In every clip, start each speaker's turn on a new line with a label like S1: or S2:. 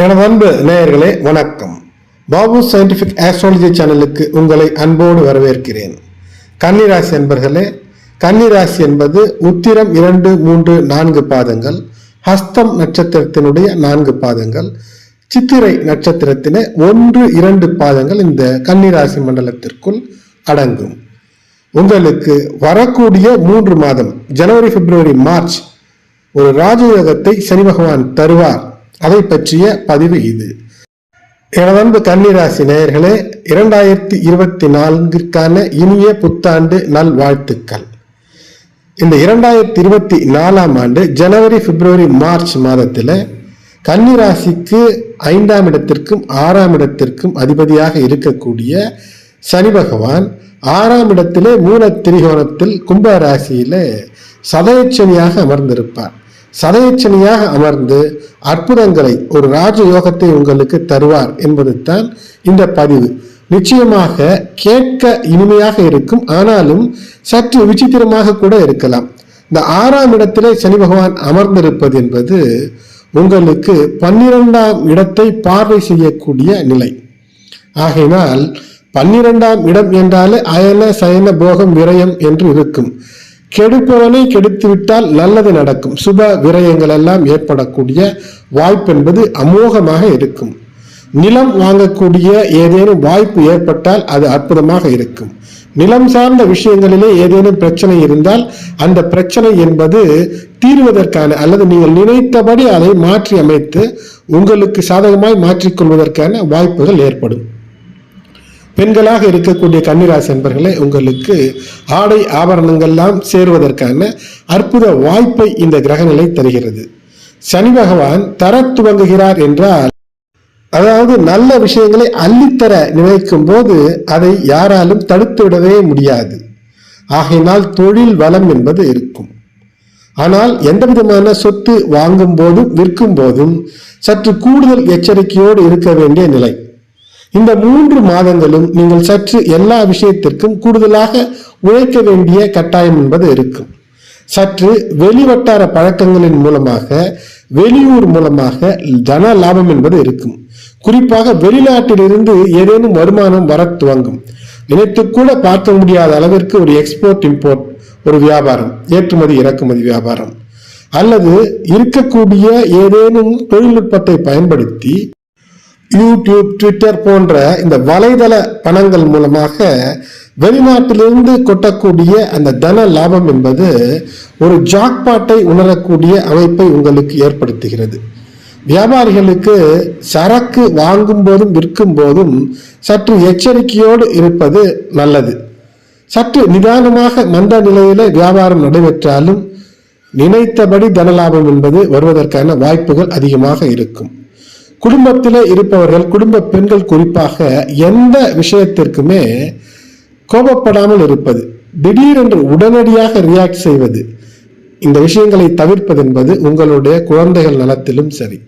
S1: எனது அன்பு நேயர்களே வணக்கம். பாபு சயின்டிஃபிக் ஆஸ்ட்ராலஜி சேனலுக்கு உங்களை அன்போடு வரவேற்கிறேன். கன்னிராசி என்பர்களே கன்னிராசி என்பது உத்திரம் இரண்டு மூன்று நான்கு பாதங்கள் ஹஸ்தம் நட்சத்திரத்தினுடைய நான்கு பாதங்கள் சித்திரை நட்சத்திரத்தின ஒன்று இரண்டு பாதங்கள் இந்த கன்னிராசி மண்டலத்திற்குள் அடங்கும். உங்களுக்கு வரக்கூடிய மூன்று மாதம் ஜனவரி பிப்ரவரி மார்ச் ஒரு ராஜயோகத்தை சனி பகவான் தருவார். அதை பற்றிய பதிவு இது. எனதன்பு கன்னிராசி நேயர்களே இரண்டாயிரத்தி இருபத்தி நான்கிற்கான இனிய புத்தாண்டு நல் வாழ்த்துக்கள் இந்த இரண்டாயிரத்தி இருபத்தி நாலாம் ஆண்டு ஜனவரி பிப்ரவரி மார்ச் மாதத்தில் கன்னிராசிக்கு ஐந்தாம் இடத்திற்கும் ஆறாம் இடத்திற்கும் அதிபதியாக இருக்கக்கூடிய சனி பகவான் ஆறாம் இடத்திலே மூல திரிகோணத்தில் கும்ப ராசியில சதயச்சனியாக அமர்ந்திருப்பார். சதயச்சனியாக அமர்ந்து அற்புதங்களை ஒரு ராஜயோகத்தை உங்களுக்கு தருவார் என்பது தான் இந்த பதிவு. நிச்சயமாக கேட்க இனிமையாக இருக்கும் ஆனாலும் சற்று விசித்திரமாக கூட இருக்கலாம். இந்த ஆறாம் இடத்திலே சனி பகவான் அமர்ந்திருப்பது என்பது உங்களுக்கு பன்னிரெண்டாம் இடத்தை பார்வை செய்யக்கூடிய நிலை. ஆகையினால் பன்னிரெண்டாம் இடம் என்றாலே அயன சயன போகம் விரயம் என்று இருக்கும். கெடுப்பவனை கெடுத்து விட்டால் நல்லது நடக்கும். சுப விரயங்கள் எல்லாம் ஏற்படக்கூடிய வாய்ப்பு என்பது அமோகமாக இருக்கும். நிலம் வாங்கக்கூடிய ஏதேனும் வாய்ப்பு ஏற்பட்டால் அது அற்புதமாக இருக்கும். நிலம் சார்ந்த விஷயங்களிலே ஏதேனும் பிரச்சனை இருந்தால் அந்த பிரச்சனை என்பது தீர்வதற்கான அல்லது நீங்கள் நினைத்தபடி அதை மாற்றி அமைத்து உங்களுக்கு சாதகமாய் மாற்றிக்கொள்வதற்கான வாய்ப்புகள் ஏற்படும். பெண்களாக இருக்கக்கூடிய கன்னிராசி என்பர்களே உங்களுக்கு ஆடை ஆபரணங்கள்லாம் சேருவதற்கான அற்புத வாய்ப்பை இந்த கிரகநிலை தருகிறது. சனி பகவான் தர துவங்குகிறார் என்றால் அதாவது நல்ல விஷயங்களை அள்ளித்தர நினைக்கும் போது அதை யாராலும் தடுத்து விடவே முடியாது. ஆகையினால் தொழில் வளம் என்பது இருக்கும். ஆனால் எந்த விதமான சொத்து வாங்கும் போதும் விற்கும் போதும் சற்று கூடுதல் எச்சரிக்கையோடு இருக்க வேண்டிய நிலை. இந்த மூன்று மாதங்களும் நீங்கள் சற்று எல்லா விஷயத்திற்கும் கூடுதலாக உழைக்க வேண்டிய கட்டாயம் என்பது இருக்கும். சற்று வெளிவட்டார பழக்கங்களின் மூலமாக வெளியூர் மூலமாக தன லாபம் என்பது இருக்கும். குறிப்பாக வெளிநாட்டிலிருந்து ஏதேனும் வருமானம் வர துவங்கும். நினைத்து கூட பார்க்க முடியாத அளவிற்கு ஒரு எக்ஸ்போர்ட் இம்போர்ட் ஒரு வியாபாரம் ஏற்றுமதி இறக்குமதி வியாபாரம். அல்லது இருக்கக்கூடிய ஏதேனும் தொழில்நுட்பத்தை பயன்படுத்தி யூடியூப் ட்விட்டர் போன்ற இந்த வலைதள பணங்கள் மூலமாக வெளிநாட்டிலிருந்து கொட்டக்கூடிய அந்த தன லாபம் என்பது ஒரு ஜாக்பாட்டை உணரக்கூடிய அமைப்பை உங்களுக்கு ஏற்படுத்துகிறது. வியாபாரிகளுக்கு சரக்கு வாங்கும் போதும் விற்கும் போதும் சற்று எச்சரிக்கையோடு இருப்பது நல்லது. சற்று நிதானமாக மந்த நிலையில வியாபாரம் நடைபெற்றாலும் நினைத்தபடி தனலாபம் என்பது வருவதற்கான வாய்ப்புகள் அதிகமாக இருக்கும். குடும்பத்திலே இருப்பவர்கள் குடும்ப பெண்கள் குறிப்பாக எந்த விஷயத்திற்குமே கோபப்படாமல் இருப்பது திடீரென்று உடனடியாக ரியாக்ட் செய்வது இந்த விஷயங்களை தவிர்ப்பது என்பது உங்களுடைய குழந்தைகள் நலத்திலும் சரி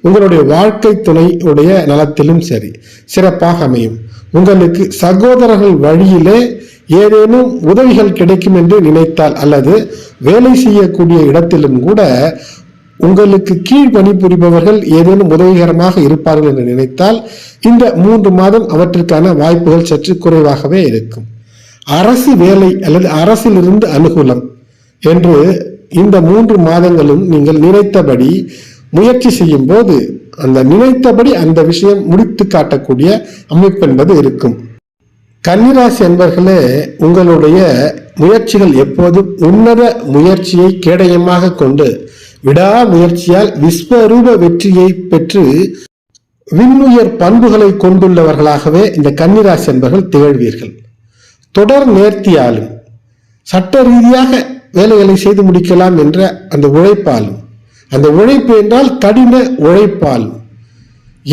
S1: உங்களுடைய வாழ்க்கை துணையுடைய நலத்திலும் சரி சிறப்பாக அமையும். உங்களுக்கு சகோதரர்கள் வழியிலே ஏதேனும் உதவிகள் கிடைக்கும் என்று நினைத்தால் அல்லது வேலை செய்யக்கூடிய இடத்திலும் கூட உங்களுக்கு கீழ் பணிபுரிபவர்கள் ஏதேனும் உதவிகரமாக இருப்பார்கள் என்று நினைத்தால் இந்த மூன்று மாதம் அவற்றிற்கான வாய்ப்புகள் சற்று குறைவாகவே இருக்கும். அரசு வேலை அல்லது அரசிலிருந்து அனுகூலம் என்று இந்த மூன்று மாதங்களும் நீங்கள் நினைத்தபடி முயற்சி செய்யும் போது அந்த நினைத்தபடி அந்த விஷயம் முடித்து காட்டக்கூடிய அமைப்பு என்பது இருக்கும். கன்னிராசி என்பர்களே உங்களுடைய முயற்சிகள் எப்போதும் உன்னத முயற்சியை கேடயமாக கொண்டு விடாமுயற்சியால் விஸ்வரூப வெற்றியை பெற்று விண்ணுயர் பண்புகளை கொண்டுள்ளவர்களாகவே இந்த கன்னிராசி என்பர்கள் திகழ்வீர்கள். தொடர் நேர்த்தியாலும் சட்ட ரீதியாக வேலைகளை செய்து முடிக்கலாம் என்ற அந்த உழைப்பாலும் அந்த உழைப்பு என்றால் கடின உழைப்பாலும்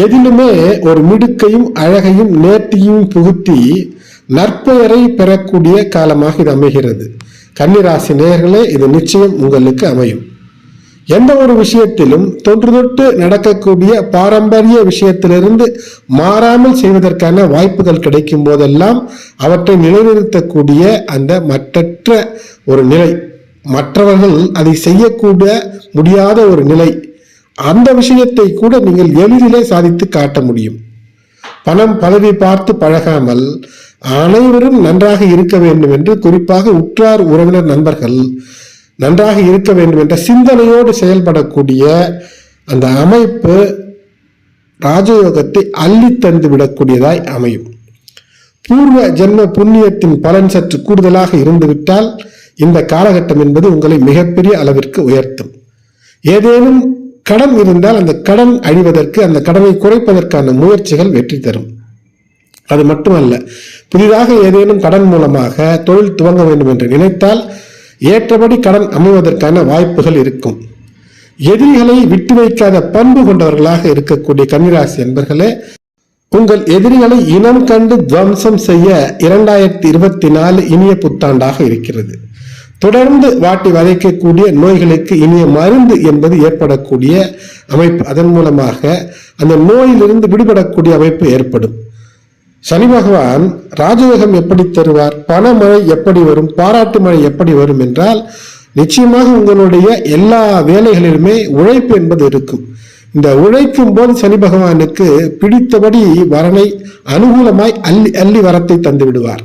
S1: எதிலுமே ஒரு மிடுக்கையும் அழகையும் நேர்த்தியும் புகுத்தி நற்பெயரை பெறக்கூடிய காலமாக இது அமைகிறது. கன்னிராசி நேர்களே இது நிச்சயம் உங்களுக்கு அமையும். எந்த ஒரு விஷயத்திலும் தொன்று தொட்டு நடக்கக்கூடிய பாரம்பரிய விஷயத்திலிருந்து மாறாமல் செய்வதற்கான வாய்ப்புகள் கிடைக்கும் போதெல்லாம் அவற்றை நிலைநிறுத்தக்கூடிய அந்த மற்றற்ற ஒரு நிலை. மற்றவர்கள் அதை செய்யக்கூட முடியாத ஒரு நிலை. அந்த விஷயத்தை கூட நீங்கள் எளிதிலே சாதித்து காட்ட முடியும். பணம் பதவி பார்த்து பழகாமல் அனைவரும் நன்றாக இருக்க வேண்டும் என்று குறிப்பாக உற்றார் உறவினர் நண்பர்கள் நன்றாக இருக்க வேண்டும் என்ற சிந்தனையோடு செயல்படக்கூடிய அந்த அமைப்பு ராஜயோகத்தை அள்ளி தந்து விடக்கூடியதாய் அமையும். பூர்வ ஜென்ம புண்ணியத்தின் பலன் சற்று கூடுதலாக இருந்துவிட்டால் இந்த காலகட்டம் என்பது உங்களை மிகப்பெரிய அளவிற்கு உயர்த்தும். ஏதேனும் கடன் இருந்தால் அந்த கடன் அழிவதற்கு அந்த கடனை குறைப்பதற்கான முயற்சிகள் வெற்றி தரும். அது மட்டுமல்ல புதிதாக ஏதேனும் கடன் மூலமாக தொழில் துவங்க வேண்டும் என்று நினைத்தால் ஏற்றபடி கடன் அமைவதற்கான வாய்ப்புகள் இருக்கும். எதிரிகளை விட்டு வைக்காத பண்பு கொண்டவர்களாக இருக்கக்கூடிய கன்னிராசி என்பர்களே உங்கள் எதிரிகளை இனம் கண்டு துவம்சம் செய்ய இரண்டாயிரத்தி இருபத்தி நாலு இனிய புத்தாண்டாக இருக்கிறது. தொடர்ந்து வாட்டி வதைக்கக்கூடிய நோய்களுக்கு இனிய மருந்து என்பது ஏற்படக்கூடிய அமைப்பு. அதன் மூலமாக அந்த நோயிலிருந்து விடுபடக்கூடிய அமைப்பு ஏற்படும். சனி பகவான் ராஜயோகம் எப்படி தருவார்? பணமழை எப்படி வரும்? பாராட்டு மழை எப்படி வரும் என்றால் நிச்சயமாக உங்களுடைய எல்லா வேலைகளிலுமே உழைப்பு என்பது இருக்கும். இந்த உழைக்கும் போது சனி பகவானுக்கு பிடித்தபடி வரனை அனுகூலமாய் அள்ளி அள்ளி வரத்தை தந்து விடுவார்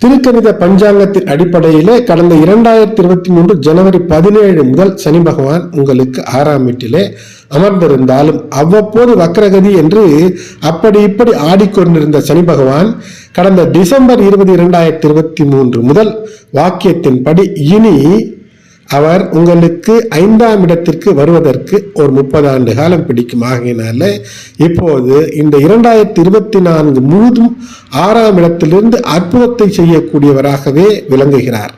S1: திருக்கணித பஞ்சாங்கத்தின் அடிப்படையிலே கடந்த இரண்டாயிரத்தி இருபத்தி மூன்று ஜனவரி பதினேழு முதல் சனி பகவான் உங்களுக்கு ஆறாம் வீட்டிலே அமர்ந்திருந்தாலும் அவ்வப்போது வக்ரகதி என்று அப்படி இப்படி ஆடிக்கொண்டிருந்த சனி பகவான் கடந்த டிசம்பர் இருபது இரண்டாயிரத்தி இருபத்தி மூன்று முதல் வாக்கியத்தின்படி இனி அவர் உங்களுக்கு ஐந்தாம் இடத்திற்கு வருவதற்கு ஒரு முப்பது ஆண்டு காலம் பிடிக்கும். ஆகையினால இப்போது இந்த இரண்டாயிரத்தி இருபத்தி நான்கு முழுதும் ஆறாம் இடத்திலிருந்து அற்புதத்தை செய்யக்கூடியவராகவே விளங்குகிறார்.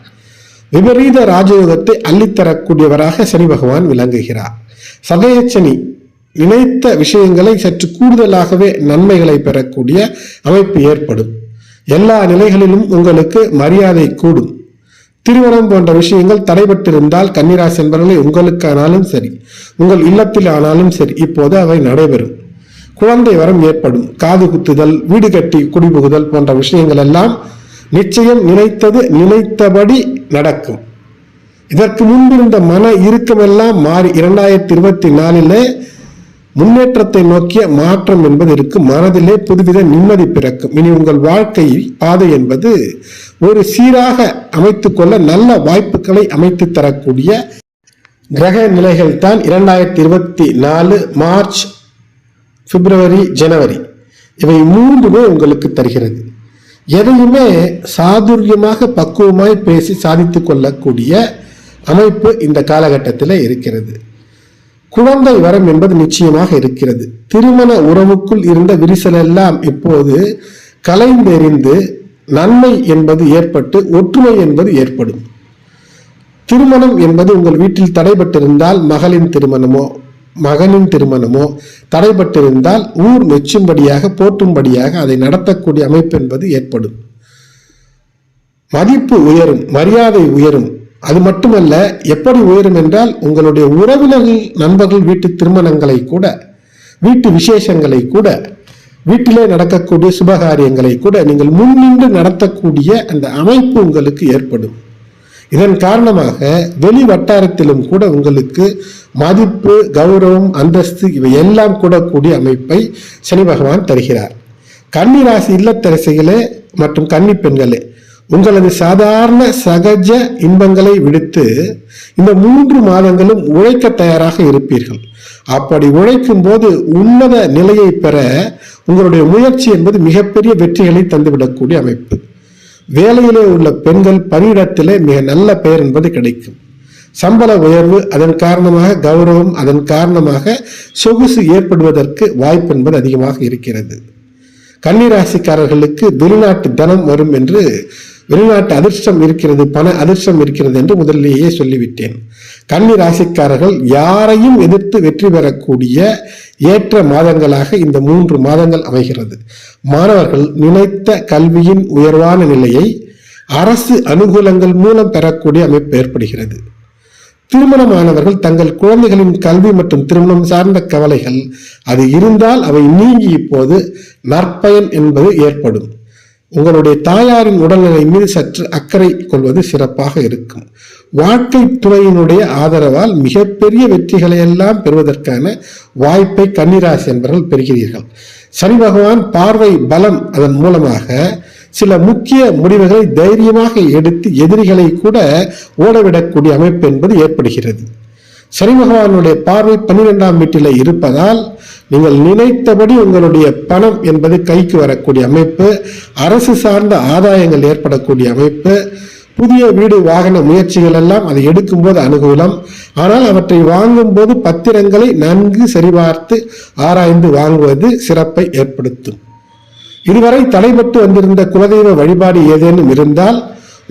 S1: விபரீத ராஜயோகத்தை அள்ளித்தரக்கூடியவராக சனி பகவான் விளங்குகிறார். சதயச்சனி நினைத்த விஷயங்களை சற்று கூடுதலாகவே நன்மைகளை பெறக்கூடிய அமைப்பு ஏற்படும். எல்லா நிலைகளிலும் உங்களுக்கு மரியாதை கூடும். திருமணம் போன்ற விஷயங்கள் தடைபட்டிருந்தால் கன்னிராசி என்பவர்களை உங்களுக்கானாலும் சரி உங்கள் இல்லத்தில் ஆனாலும் சரி இப்போது அவை நடைபெறும். குழந்தை வரம் ஏற்படும். காது குத்துதல் வீடு கட்டி குடிபுகுதல் போன்ற விஷயங்கள் எல்லாம் நிச்சயம் நினைத்தது நினைத்தபடி நடக்கும். இதற்கு முன்பிருந்த மன இறுக்கமெல்லாம் மாறி இரண்டாயிரத்தி இருபத்தி நாலிலே முன்னேற்றத்தை நோக்கிய மாற்றம் என்பது இருக்கும் மனதிலே புதுவித நிம்மதி பிறக்கும். இனி உங்கள் வாழ்க்கை பாதை என்பது ஒரு சீராக அமைத்து கொள்ள நல்ல வாய்ப்புகளை அமைத்து தரக்கூடிய கிரக நிலைகள் தான் இரண்டாயிரத்தி இருபத்தி நாலு மார்ச் பிப்ரவரி ஜனவரி. இவை மூன்றுமே உங்களுக்கு தருகிறது. எதையுமே சாதுரியமாக பக்குவமாய் பேசி சாதித்து கொள்ளக்கூடிய அமைப்பு இந்த காலகட்டத்தில் இருக்கிறது. குழந்தை வரம் என்பது நிச்சயமாக இருக்கிறது. திருமண உறவுக்குள் இருந்த விரிசல் எல்லாம் இப்போது கலைந்தெறிந்து நன்மை என்பது ஏற்பட்டு ஒற்றுமை என்பது ஏற்படும். திருமணம் என்பது உங்கள் வீட்டில் தடைபட்டிருந்தால் மகளின் திருமணமோ மகனின் திருமணமோ தடைபட்டிருந்தால் ஊர் மெச்சும்படியாக போற்றும்படியாக அதை நடத்தக்கூடிய அமைப்பு என்பது ஏற்படும். மதிப்பு உயரும் மரியாதை உயரும். அது மட்டுமல்ல எப்படி உயரும் என்றால் உங்களுடைய உறவினர்கள் நண்பர்கள் வீட்டு திருமணங்களை கூட வீட்டு விசேஷங்களை கூட வீட்டிலே நடக்கக்கூடிய சுபகாரியங்களை கூட நீங்கள் முன்னின்று நடத்தக்கூடிய அந்த அமைப்பு உங்களுக்கு ஏற்படும். இதன் காரணமாக வெளி வட்டாரத்திலும் கூட உங்களுக்கு மதிப்பு கௌரவம் அந்தஸ்து இவை எல்லாம் கூடக்கூடிய அமைப்பை சனி பகவான் தருகிறார். கன்னி ராசி இல்லத்தரசிகளே மற்றும் கன்னி பெண்களே உங்களது சாதாரண சகஜ இன்பங்களை விடுத்து இந்த மூன்று மாதங்களும் உழைக்க தயாராக இருப்பீர்கள். அப்படி உழைக்கும் போது உன்னத நிலையை பெற உங்களுடைய முயற்சி என்பது மிகப்பெரிய வெற்றிகளை தந்துவிடக்கூடிய அமைப்பு. வேலையிலே உள்ள பெண்கள் பணியிடத்திலே மிக நல்ல பெயர் என்பது கிடைக்கும். சம்பள உயர்வு அதன் காரணமாக கௌரவம் அதன் காரணமாக சொகுசு ஏற்படுவதற்கு வாய்ப்பு என்பது அதிகமாக இருக்கிறது. கன்னிராசிக்காரர்களுக்கு வெளிநாட்டு தனம் வரும் என்று வெளிநாட்டு அதிர்ஷ்டம் இருக்கிறது பண அதிர்ஷ்டம் இருக்கிறது என்று முதலிலேயே சொல்லிவிட்டேன். கன்னி ராசிக்காரர்கள் யாரையும் எதிர்த்து வெற்றி பெறக்கூடிய ஏற்ற மாதங்களாக இந்த மூன்று மாதங்கள் அமைகிறது. மாணவர்கள் நினைத்த கல்வியின் உயர்வான நிலையை அரசு அனுகூலங்கள் மூலம் பெறக்கூடிய அமைப்பு ஏற்படுகிறது. திருமணமானவர்கள் தங்கள் குழந்தைகளின் கல்வி மற்றும் திருமணம் சார்ந்த கவலைகள் அது இருந்தால் அவை நீங்கி இப்போது நற்பயன் என்பது ஏற்படும். உங்களுடைய தாயாரின் உடல்நிலை மீது சற்று அக்கறை கொள்வது சிறப்பாக இருக்கும். வாழ்க்கை துறையினுடைய ஆதரவால் மிகப்பெரிய வெற்றிகளை எல்லாம் பெறுவதற்கான வாய்ப்பை கன்னிராசி என்பவர்கள் பெறுகிறீர்கள். சனி பகவான் பார்வை பலம் அதன் மூலமாக சில முக்கிய முடிவுகளை தைரியமாக எடுத்து எதிரிகளை கூட ஓடவிடக்கூடிய அமைப்பு என்பது ஏற்படுகிறது. சனி பகவானுடைய பார்வை பன்னிரெண்டாம் வீட்டில் இருப்பதால் நீங்கள் நினைத்தபடி உங்களுடைய பணம் என்பது கைக்கு வரக்கூடிய அமைப்பு அரசு சார்ந்த ஆதாயங்கள் ஏற்படக்கூடிய அமைப்பு புதிய வீடு வாகன முயற்சிகள் எல்லாம் அதை எடுக்கும்போது அனுகூலம். ஆனால் அவற்றை வாங்கும்போது பத்திரங்களை நன்கு சரிபார்த்து ஆராய்ந்து வாங்குவது சிறப்பை ஏற்படுத்தும். இதுவரை தடைபட்டு வந்திருந்த குலதெய்வ வழிபாடு ஏதேனும் இருந்தால்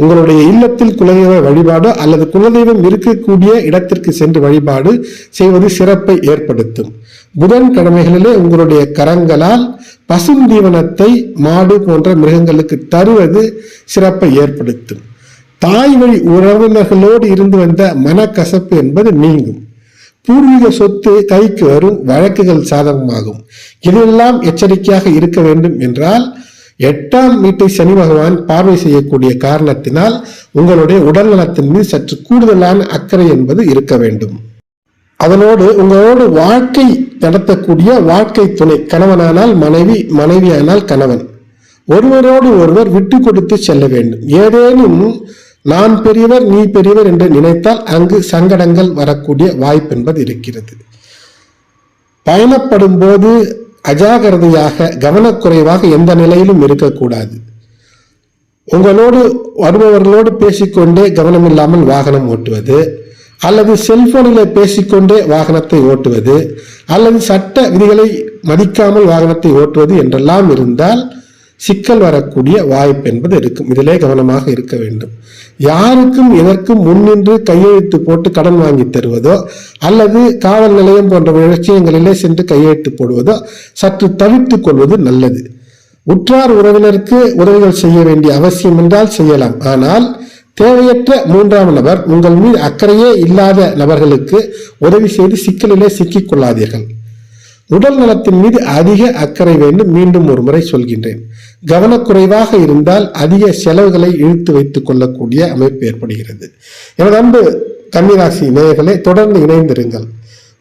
S1: உங்களுடைய இல்லத்தில் குலதெய்வ வழிபாடு அல்லது குலதெய்வம் இருக்கக்கூடிய இடத்திற்கு சென்று வழிபாடு செய்வது சிறப்பை ஏற்படுத்தும். புதன் கடமைகளிலே உங்களுடைய கரங்களால் பசும் தீவனத்தை மாடு போன்ற மிருகங்களுக்கு தருவது சிறப்பை ஏற்படுத்தும். தாய் வழி உறவினர்களோடு இருந்து வந்த மனக்கசப்பு என்பது நீங்கும். பூர்வீக சொத்து கைக்கு வரும் வழக்குகள் சாதகமாகும். இதெல்லாம் எச்சரிக்கையாக இருக்க வேண்டும் என்றால் எட்டாம் வீட்டை சனி பகவான் பார்வை செய்யக்கூடிய காரணத்தினால் உங்களுடைய உடல் நலத்தின் மீது சற்று கூடுதலான அக்கறை என்பது இருக்க வேண்டும். அதனோடு உங்களோடு வாழ்க்கை நடத்தக்கூடிய வாழ்க்கை துணை கணவனானால் மனைவி மனைவியானால் கணவன். ஒருவரோடு ஒருவர் விட்டு கொடுத்து செல்ல வேண்டும். ஏதேனும் நான் பெரியவர் நீ பெரியவர் என்று நினைத்தால் அங்கு சங்கடங்கள் வரக்கூடிய வாய்ப்பு என்பது இருக்கிறது. பயணப்படும் போது அஜாகிரதையாக கவனக்குறைவாக எந்த நிலையிலும் இருக்கக்கூடாது. உங்களோடு வருபவர்களோடு பேசிக்கொண்டே கவனமில்லாமல் வாகனம் ஓட்டுவது அல்லது செல்போனில் பேசிக்கொண்டே வாகனத்தை ஓட்டுவது அல்லது சட்ட விதிகளை மதிக்காமல் வாகனத்தை ஓட்டுவது என்றெல்லாம் இருந்தால் சிக்கல் வரக்கூடிய வாய்ப்பு என்பது இருக்கும். இதிலே கவனமாக இருக்க வேண்டும். யாருக்கும் எதற்கும் முன்னின்று கையெழுத்து போட்டு கடன் வாங்கி தருவதோ அல்லது காவல் நிலையம் போன்ற விஷயங்களிலே சென்று கையெழுத்து போடுவதோ சற்று தவிர்த்துக் கொள்வது நல்லது. உற்றார் உறவினருக்கு உதவிகள் செய்ய வேண்டிய அவசியம் என்றால் செய்யலாம். ஆனால் தேவையற்ற மூன்றாம் நபர் உங்கள் மீது அக்கறையே இல்லாத நபர்களுக்கு உதவி செய்து சிக்கலிலே சிக்கிக் கொள்ளாதீர்கள். உடல் நலத்தின் மீது அதிக அக்கறை வேண்டும் மீண்டும் ஒரு முறை சொல்கின்றேன். கவனக்குறைவாக இருந்தால் அதிக செலவுகளை இழுத்து வைத்துக் கொள்ளக்கூடிய அமைப்பு ஏற்படுகிறது. எனது அன்பு கன்னிராசி நேயர்களே தொடர்ந்து இணைந்திருங்கள்.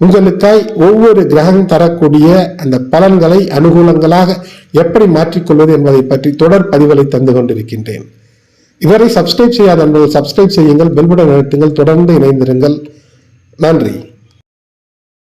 S1: உங்களுக்காய் ஒவ்வொரு கிரகம் தரக்கூடிய அந்த பலன்களை அனுகூலங்களாக எப்படி மாற்றிக்கொள்வது என்பதை பற்றி தொடர் பதிவுகளை தந்து கொண்டிருக்கின்றேன். இதுவரை சப்ஸ்கிரைப் செய்யாத நண்பர்கள் சப்ஸ்கிரைப் செய்யுங்கள் பெல்புடன் நிறுத்துங்கள் தொடர்ந்து இணைந்திருங்கள். நன்றி.